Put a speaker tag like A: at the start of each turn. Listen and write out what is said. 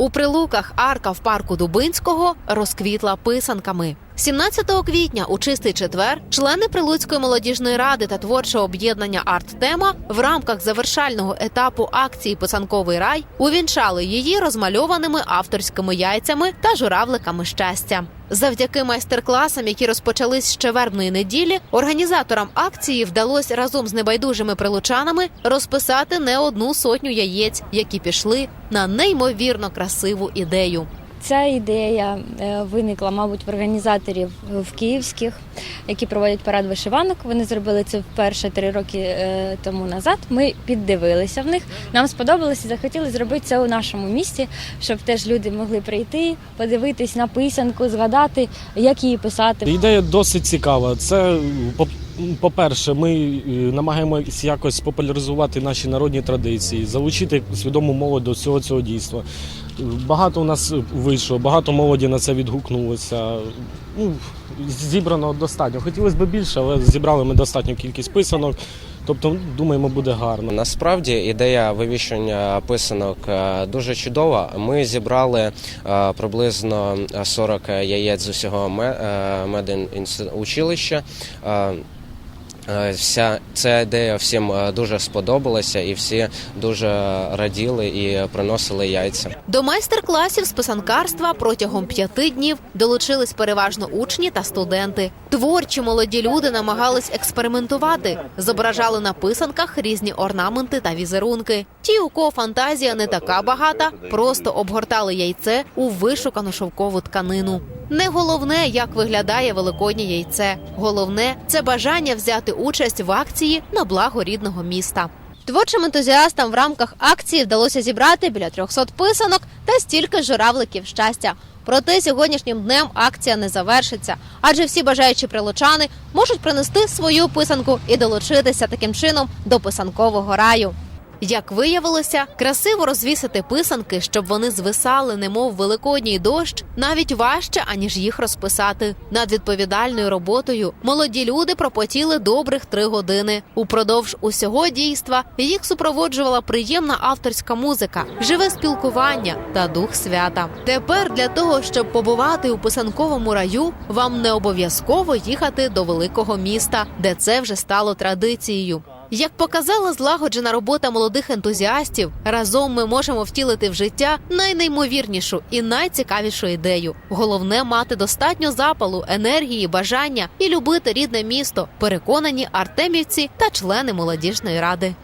A: У прилуках арка в парку Дубинського розквітла писанками. 17 квітня у чистий четвер члени Прилуцької молодіжної ради та творчого об'єднання Арт-тема в рамках завершального етапу акції Писанковий рай увінчали її розмальованими авторськими яйцями та журавликами щастя. Завдяки майстер-класам, які розпочались ще вербної неділі, організаторам акції вдалося разом з небайдужими прилучанами розписати не одну сотню яєць, які пішли на неймовірно красиву ідею.
B: Ця ідея е, виникла, мабуть, в організаторів в київських, які проводять парад вишиванок. Вони зробили це вперше три роки е, тому назад. Ми піддивилися в них. Нам сподобалося захотіли зробити це у нашому місті, щоб теж люди могли прийти, подивитись на писанку, згадати, як її писати.
C: Ідея досить цікава. Це по-перше, ми е, намагаємося якось популяризувати наші народні традиції, залучити свідому молодь до всього цього дійства. Багато у нас вийшло, багато молоді на це відгукнулося. Ну, зібрано достатньо. Хотілося б більше, але зібрали ми достатню кількість писанок. Тобто, думаємо, буде гарно.
D: Насправді ідея вивішення писанок е, дуже чудова. Ми зібрали е, приблизно 40 яєць з усього медінучилища. Вся ця ідея всім е, дуже сподобалася, і всі дуже раділи і приносили яйця.
A: До майстер-класів з писанкарства протягом п'яти днів долучились переважно учні та студенти. Творчі молоді люди намагались експериментувати, зображали на писанках різні орнаменти та візерунки. Ті, у кого фантазія не така багата, просто обгортали яйце у вишукану шовкову тканину. Не головне, як виглядає великоднє яйце. Головне це бажання взяти участь в акції на благо рідного міста. Творчим ентузіастам в рамках акції вдалося зібрати біля 300 писанок та стільки журавликів щастя. Проте сьогоднішнім днем акція не завершиться, адже всі бажаючі прилучани можуть принести свою писанку і долучитися таким чином до писанкового раю. Як виявилося, красиво розвісити писанки, щоб вони звисали, немов великодній дощ, навіть важче, аніж їх розписати. Над відповідальною роботою молоді люди пропотіли добрих три години. Упродовж усього дійства їх супроводжувала приємна авторська музика, живе спілкування та дух свята. Тепер для того, щоб побувати у писанковому раю, вам не обов'язково їхати до великого міста, де це вже стало традицією. Як показала злагоджена робота молодих ентузіастів, разом ми можемо втілити в життя найнеймовірнішу і найцікавішу ідею. Головне мати достатньо запалу, енергії, бажання і любити рідне місто. Переконані артемівці та члени молодіжної ради.